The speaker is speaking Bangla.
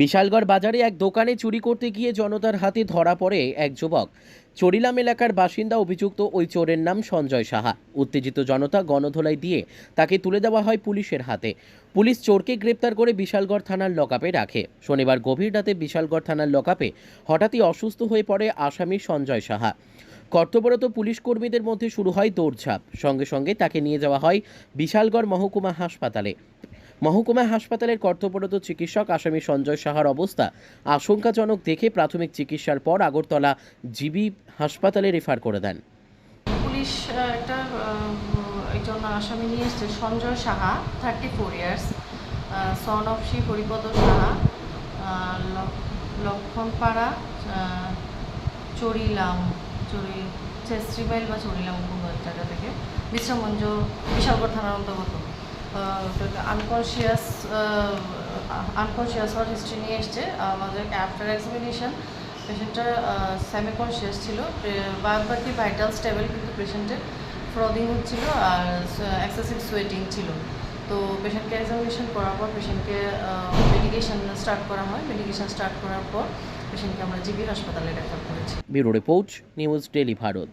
বিশালগড় বাজারে এক দোকানে চুরি করতে গিয়ে জনতার হাতে ধরা পড়ে এক যুবক। চরিলাম এলাকার বাসিন্দা অভিযুক্ত ওই চোরের নাম সঞ্জয় সাহা। উত্তেজিত জনতা গণধোলাই দিয়ে তাকে তুলে দেওয়া হয় পুলিশের হাতে। পুলিশ চোরকে গ্রেপ্তার করে বিশালগড় থানার লকআপে রাখে। শনিবার গভীর রাতে বিশালগড় থানার লকআপে হঠাৎই অসুস্থ হয়ে পড়ে আসামি সঞ্জয় সাহা। কর্তব্যরত পুলিশ কর্মীদের মধ্যে শুরু হয় দৌড়ঝাঁপ। সঙ্গে সঙ্গে তাকে নিয়ে যাওয়া হয় বিশালগড় মহকুমা হাসপাতালে। মহকুমা হাসপাতালের কর্তব্যরত চিকিৎসক আসামি সঞ্জয় সাহার অবস্থা আশঙ্কাজনক দেখে প্রাথমিক চিকিৎসার পর আগরতলা জিবি হাসপাতালে রেফার করে দেন। পুলিশ একটা একজন আসামি নিয়ে এসছে Sanjay Saha thirty four years son of Shri Haripada Saha Lakshmanpara আহ, চরিলাম চরি চেস্ট্রিমাইল বা চরিলাম কোনো জায়গা থেকে বিশ্রামঞ্জ বিশালগড় থানার অন্তর্গত। আনকনশিয়াস আনকনশিয়াস হওয়ার হিস্ট্রি নিয়ে এসছে, আমাদের আফটার এক্সামিনেশন পেশেন্টটা সেমি কনসিয়াস ছিল বাকি ভাইটাল স্টেবল কিন্তু পেশেন্টের ফ্রদিং হচ্ছিল আর এক্সেসিভ সোয়েটিং ছিল। তো পেশেন্টকে এক্সামিনেশন করার পর পেশেন্টকে মেডিকেশন স্টার্ট করা হয়। মেডিকেশন স্টার্ট করার পর পেশেন্টকে আমরা জিবি হাসপাতালে রেফার করেছি। Bureau report, news daily Bharat.